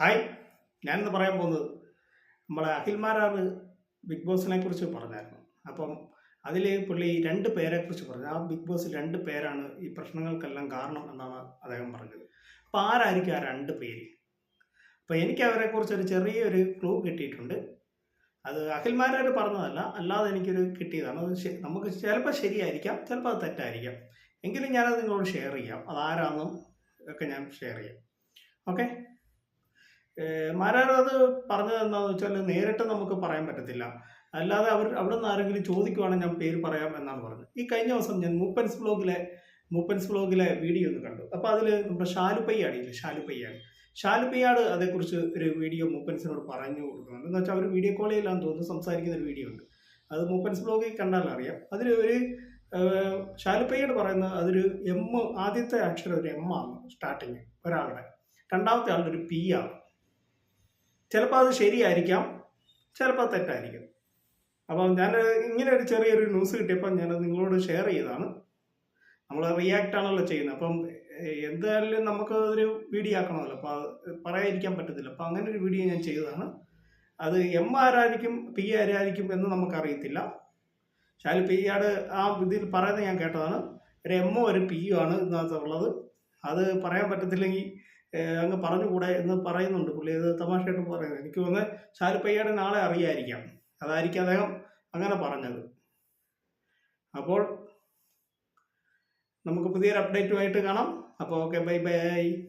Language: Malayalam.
ഹായ് ഞാനിന്ന് പറയാൻ പോകുന്നത് നമ്മളെ അഖിൽമാരാർ ബിഗ് ബോസിനെ കുറിച്ച് പറഞ്ഞായിരുന്നു. അപ്പം അതിൽ പുള്ളി രണ്ട് പേരെ കുറിച്ച് പറഞ്ഞു. ആ ബിഗ് ബോസിൽ രണ്ട് പേരാണ് ഈ പ്രശ്നങ്ങൾക്കെല്ലാം കാരണം എന്നാണ് അദ്ദേഹം പറഞ്ഞത്. അപ്പം ആരായിരിക്കും ആ രണ്ട് പേര്? അപ്പം എനിക്ക് അവരെക്കുറിച്ച് ഒരു ചെറിയൊരു ക്ലൂ കിട്ടിയിട്ടുണ്ട്. അത് അഖിൽമാരാർ പറഞ്ഞതല്ല അല്ലാതെ എനിക്കൊരു കിട്ടിയതാണ്. അത് നമുക്ക് ചിലപ്പോൾ ശരിയായിരിക്കാം ചിലപ്പോൾ അത് തെറ്റായിരിക്കാം. എങ്കിലും ഞാനത് നിങ്ങളോട് ഷെയർ ചെയ്യാം. അതാരാണെന്നും ഒക്കെ ഞാൻ ഷെയർ ചെയ്യാം. ഓക്കെ മാരാർ അത് പറഞ്ഞത് എന്താണെന്ന് വെച്ചാൽ നേരിട്ട് നമുക്ക് പറയാൻ പറ്റത്തില്ല. അല്ലാതെ അവർ അവിടെ നിന്ന് ആരെങ്കിലും ചോദിക്കുവാണെങ്കിൽ ഞാൻ പേര് പറയാം എന്നാണ് പറഞ്ഞത്. ഈ കഴിഞ്ഞ ദിവസം ഞാൻ മൂപ്പൻസ് ബ്ലോഗിലെ മൂപ്പൻസ് ബ്ലോഗിലെ വീഡിയോ ഒന്ന് കണ്ടു. അപ്പോൾ അതിൽ നമ്മുടെ ഷാലുപ്പയ്യാണ് ഇല്ലേ ഷാലുപ്പയ്യാണ് ഷാലുപ്പയ്യാട് അതേക്കുറിച്ച് ഒരു വീഡിയോ മൂപ്പൻസിനോട് പറഞ്ഞു കൊടുക്കുന്നുണ്ട്. എന്ന് വെച്ചാൽ അവർ വീഡിയോ കോൾ ചെയ്യില്ലാന്ന് തോന്നുന്നു സംസാരിക്കുന്ന ഒരു വീഡിയോ ഉണ്ട്. അത് മൂപ്പൻസ് ബ്ലോഗിൽ കണ്ടാൽ അറിയാം. അതിൽ ഒരു ഷാലുപ്പയ്യാട് പറയുന്നത് അതൊരു എം ആദ്യത്തെ അക്ഷരം ഒരു എം ആണ് സ്റ്റാർട്ടിങ് ഒരാളുടെ. രണ്ടാമത്തെ ആളുടെ ഒരു പി ആണ്. ചിലപ്പോൾ അത് ശരിയായിരിക്കാം ചിലപ്പോൾ തെറ്റായിരിക്കും. അപ്പം ഞാൻ ഇങ്ങനെ ഒരു ചെറിയൊരു ന്യൂസ് കിട്ടിയപ്പോൾ ഞാനത് നിങ്ങളോട് ഷെയർ ചെയ്തതാണ്. നമ്മൾ റിയാക്റ്റ് ആണല്ലോ ചെയ്യുന്നത്. അപ്പം എന്തായാലും നമുക്ക് ഒരു വീഡിയോ ആക്കണമല്ലോ. അപ്പോൾ പറയാതിരിക്കാൻ പറ്റത്തില്ല. അപ്പം അങ്ങനെ ഒരു വീഡിയോ ഞാൻ ചെയ്തതാണ്. അത് എം ആരായിരിക്കും പി ആരായിരിക്കും എന്ന് നമുക്കറിയത്തില്ല. ശാലി പി ആട് ആ ഇതിൽ പറയുന്നത് ഞാൻ കേട്ടതാണ്. ഒരു എമ്മോ ഒരു പി ആണ് ഇതിനകത്തുള്ളത്. അത് പറയാൻ പറ്റത്തില്ലെങ്കിൽ അങ്ങ് പറഞ്ഞുകൂടെ എന്ന് പറയുന്നുണ്ട് പുള്ളി. അത് തമാശയായിട്ട് പറയുന്നത്. എനിക്ക് തോന്നുന്നത് ഷാരുപ്പയ്യയുടെ നാളെ അറിയായിരിക്കാം. അതായിരിക്കും അദ്ദേഹം അങ്ങനെ പറഞ്ഞത്. അപ്പോൾ നമുക്ക് പുതിയൊരു അപ്ഡേറ്റുമായിട്ട് കാണാം. അപ്പോൾ ഓക്കെ ബൈ ബൈ